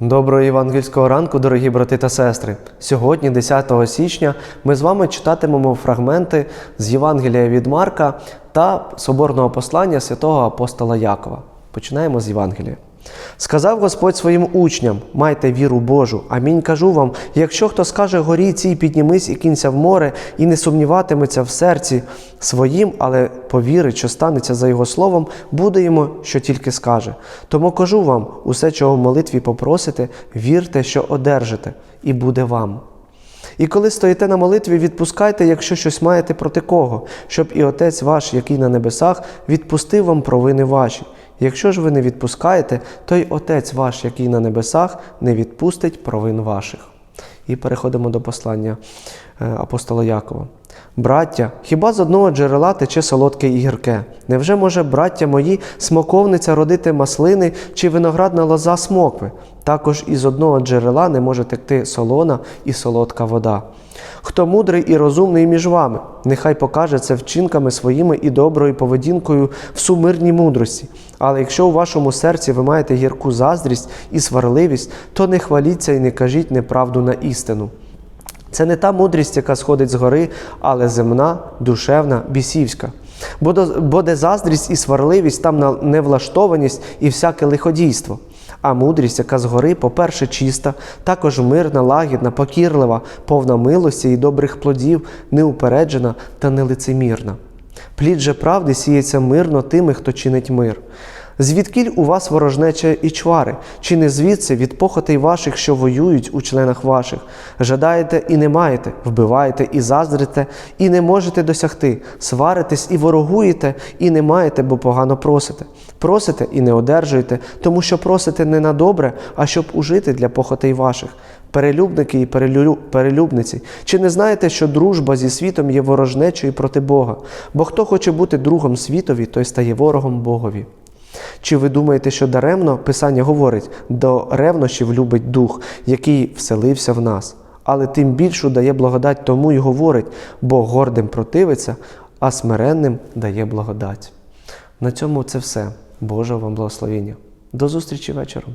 Доброго євангельського ранку, дорогі брати та сестри. Сьогодні, 10 січня, ми з вами читатимемо фрагменти з Євангелія від Марка та соборного послання святого апостола Якова. Починаємо з Євангелія. Сказав Господь своїм учням: майте віру Божу. Амінь кажу вам: якщо хто скаже горі цій піднімись і кінься в море, і не сумніватиметься в серці своїм, але повірить, що станеться за його словом, буде йому, що тільки скаже. Тому кажу вам: усе, чого в молитві попросите, вірте, що одержите, і буде вам. І коли стоїте на молитві, відпускайте, якщо щось маєте проти кого, щоб і Отець ваш, який на небесах, відпустив вам провини ваші. Якщо ж ви не відпускаєте, то й Отець ваш, який на небесах, не відпустить провин ваших. І переходимо до послання е, апостола Якова. Браття, хіба з одного джерела тече солодке і гірке? Невже може, браття мої, смоковниця родити маслини чи виноградна лоза смокви? Також із одного джерела не може текти солона і солодка вода. Хто мудрий і розумний між вами, нехай покаже це вчинками своїми і доброю поведінкою в сумирній мудрості. Але якщо у вашому серці ви маєте гірку заздрість і сварливість, то не хваліться і не кажіть неправду на істину. Це не та мудрість, яка сходить з гори, але земна, душевна, бісівська. Бо, бо де заздрість і сварливість, там невлаштованість і всяке лиходійство. А мудрість, яка згори, по-перше, чиста, також мирна, лагідна, покірлива, повна милості і добрих плодів, неупереджена та нелицемірна. Плід же правди сіється мирно тими, хто чинить мир. Звідкіль у вас ворожнеча і чвари, чи не звідси від похотей ваших, що воюють у членах ваших? Жадаєте і не маєте, вбиваєте і заздрите, і не можете досягти, сваритесь і ворогуєте, і не маєте, бо погано просите. Просите і не одержуєте, тому що просите не на добре, а щоб ужити для похотей ваших. Перелюбники і перелю- перелюбниці, чи не знаєте, що дружба зі світом є ворожнечою проти Бога? Бо хто хоче бути другом світові, той стає ворогом Богові. Чи ви думаєте, що даремно Писання говорить, до ревнощів любить дух, який вселився в нас, але тим більшу дає благодать тому й говорить, бо гордим противиться, а смиренним дає благодать. На цьому це все. Божого вам благословення. До зустрічі вечором.